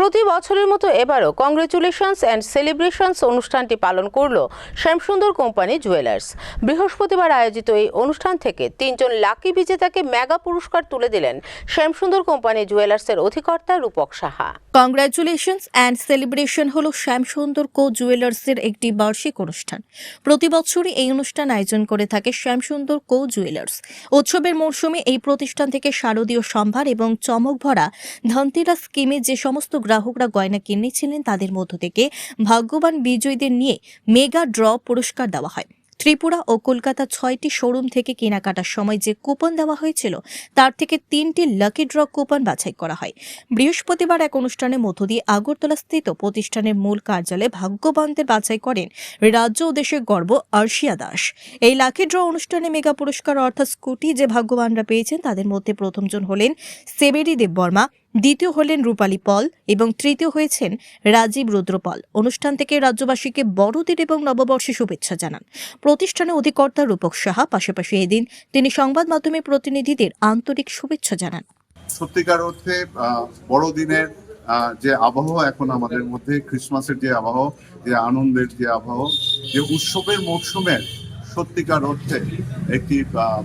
প্রতি বছরের মতো এবারও কংগ্রেচুলেশনস অ্যান্ড সেলিব্রেশনস অনুষ্ঠানটি পালন করল শ্যামসুন্দর কোম্পানি জুয়েলার্স। বৃহস্পতিবার আয়োজিত এই অনুষ্ঠান থেকে তিনজন লাকি বিজেতাকে মেগা পুরস্কার তুলে দিলেন শ্যামসুন্দর কোম্পানি জুয়েলার্সের অধিকর্তা Rupak Saha. Congratulations and celebration hall Shyamsundar co জুয়েলার্সের একটি বার্ষিক অনুষ্ঠান। প্রতি বছরই এই অনুষ্ঠান আয়োজন করে থাকে শ্যামসুন্দর কো জুয়েলার্স উৎসবের মরশুমে এই প্রতিষ্ঠান থেকে শারদীয় সম্ভার এবং চমক ভরা ধনতেরাস স্কিমে যে সমস্ত গ্রাহকরা গয়না কিনেছিলেন তাদের মধ্য থেকে। ভাগ্যবান বিজয়ীদের নিয়ে মেগা ড্র পুরস্কার দেওয়া হয়। ত্রিপুরা ও কলকাতা ছয়টি শোরুম থেকে কেনাকাটার সময় যে কুপন দেওয়া হয়েছিল, তার থেকে তিনটি লাকি ড্র কুপন বাছাই করা হয়। বৃহস্পতিবার এক অনুষ্ঠানের মধ্য দিয়ে আগরতলা স্থিত প্রতিষ্ঠানের মূল কার্যালয়ে ভাগ্যবানদের বাছাই করেন রাজ্য ও দেশের গর্ব আর্শিয়া দাস। এই লাকি ড্র অনুষ্ঠানে মেগা পুরস্কার অর্থাৎ স্কুটি যে ভাগ্যবানরা পেয়েছেন, তাদের মধ্যে প্রথমজন হলেন সেবেরি দেববর্মা দ্বিতীয় হলেন রূপালী পল এবং তৃতীয় হয়েছেন রাজীব রুদ্রপল। অনুষ্ঠান থেকে রাজ্যবাসীকে বড়দিন এবং নববর্ষে শুভেচ্ছা জানান। প্রতিষ্ঠানের অধিকর্তা রূপক সাহা, পাশাপাশি এদিন তিনি সংবাদ মাধ্যমে প্রতিনিধিদের আন্তরিক শুভেচ্ছা জানান। সত্যিকার অর্থে বড়দিনের যে আবহ এখন আমাদের মধ্যে, ক্রিসমাসের যে আবহ, যে আনন্দের যে আবহ, যে উৎসবের মরশুমের সত্যিকার অর্থে একটি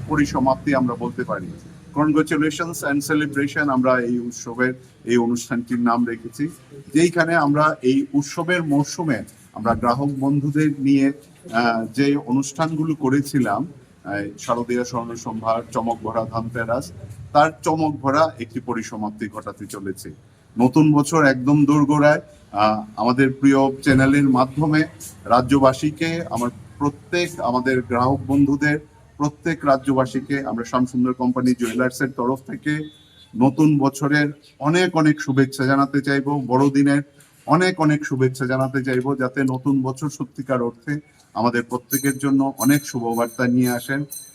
পরিসমাপ্তি আমরা বলতে পারি। কনগ্রেচুলেশনস অ্যান্ড সেলিব্রেশন আমরা এই উৎসবের, এই অনুষ্ঠানটির নাম রেখেছি, যেইখানে আমরা এই উৎসবের মরশুমে আমরা গ্রাহক বন্ধুদের নিয়ে যে অনুষ্ঠানগুলো করেছিলাম শারদীয় স্বর্ণ সম্ভার চমক ভরা ধানতেরাস, তার চমক ভরা একটি পরিসমাপ্তি ঘটাতে চলেছে। নতুন বছর একদম দোরগোড়ায় আমাদের প্রিয় চ্যানেলের মাধ্যমে রাজ্যবাসীকে, আমার প্রত্যেক আমাদের গ্রাহক বন্ধুদের প্রত্যেক রাজ্যবাসীকে আমরা শ্যামসুন্দর কোম্পানি জুয়েলার্স এর তরফ থেকে নতুন বছরের অনেক অনেক শুভেচ্ছা জানাতে চাইব, বড়দিনের অনেক অনেক শুভেচ্ছা জানাতে চাইব, যাতে নতুন বছর সত্যিকার অর্থে আমাদের প্রত্যেকের জন্য অনেক শুভবার্তা নিয়ে আসেন।